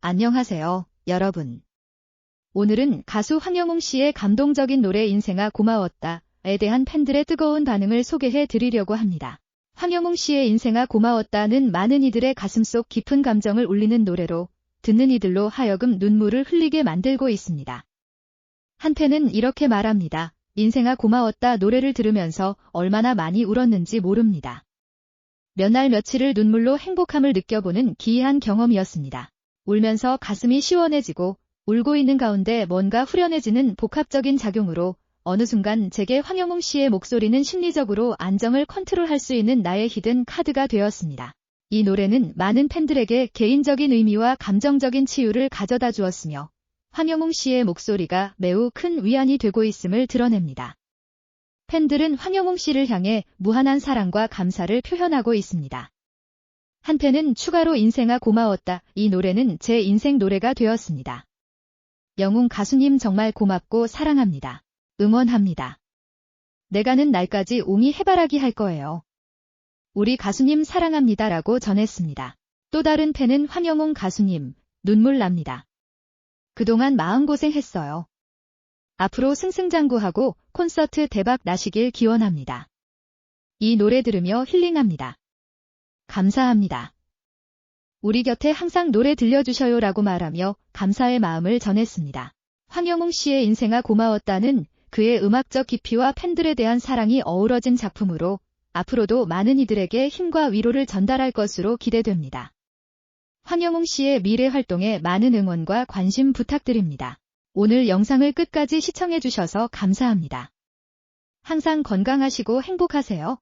안녕하세요, 여러분. 오늘은 가수 황영웅 씨의 감동적인 노래 인생아 고마웠다에 대한 팬들의 뜨거운 반응을 소개해 드리려고 합니다. 황영웅 씨의 인생아 고마웠다는 많은 이들의 가슴속 깊은 감정을 울리는 노래로 듣는 이들로 하여금 눈물을 흘리게 만들고 있습니다. 한팬은 이렇게 말합니다. 인생아 고마웠다 노래를 들으면서 얼마나 많이 울었는지 모릅니다. 몇 날 며칠을 눈물로 행복함을 느껴보는 기이한 경험이었습니다. 울면서 가슴이 시원해지고 울고 있는 가운데 뭔가 후련해지는 복합적인 작용으로 어느 순간 제게 황영웅 씨의 목소리는 심리적으로 안정을 컨트롤할 수 있는 나의 히든 카드가 되었습니다. 이 노래는 많은 팬들에게 개인적인 의미와 감정적인 치유를 가져다 주었으며 황영웅 씨의 목소리가 매우 큰 위안이 되고 있음을 드러냅니다. 팬들은 황영웅 씨를 향해 무한한 사랑과 감사를 표현하고 있습니다. 한편은 추가로 인생아 고마웠다. 이 노래는 제 인생 노래가 되었습니다. 영웅 가수님 정말 고맙고 사랑합니다. 응원합니다. 내가는 날까지 옹이 해바라기 할 거예요. 우리 가수님 사랑합니다 라고 전했습니다. 또 다른 팬은 황영웅 가수님, 눈물 납니다. 그동안 마음고생했어요. 앞으로 승승장구하고 콘서트 대박 나시길 기원합니다. 이 노래 들으며 힐링합니다. 감사합니다. 우리 곁에 항상 노래 들려주셔요 라고 말하며 감사의 마음을 전했습니다. 황영웅 씨의 인생아 고마웠다는 그의 음악적 깊이와 팬들에 대한 사랑이 어우러진 작품으로 앞으로도 많은 이들에게 힘과 위로를 전달할 것으로 기대됩니다. 황영웅 씨의 미래 활동에 많은 응원과 관심 부탁드립니다. 오늘 영상을 끝까지 시청해주셔서 감사합니다. 항상 건강하시고 행복하세요.